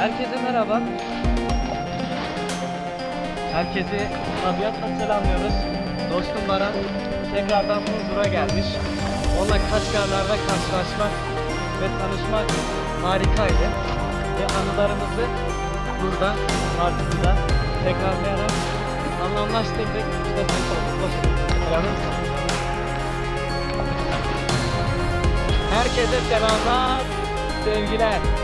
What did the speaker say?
Herkese merhaba. Herkesi tabiatla selamlıyoruz. Dostum Baran tekrardan Burdur'a gelmiş. Onunla Kaçkarlar'da karşılaşmak ve tanışmak harikaydı. Ve anılarımızı burada, partide tekrarlayarak anlamlaştırdık. İşte bu Yanım. Herkese selamlar, sevgiler.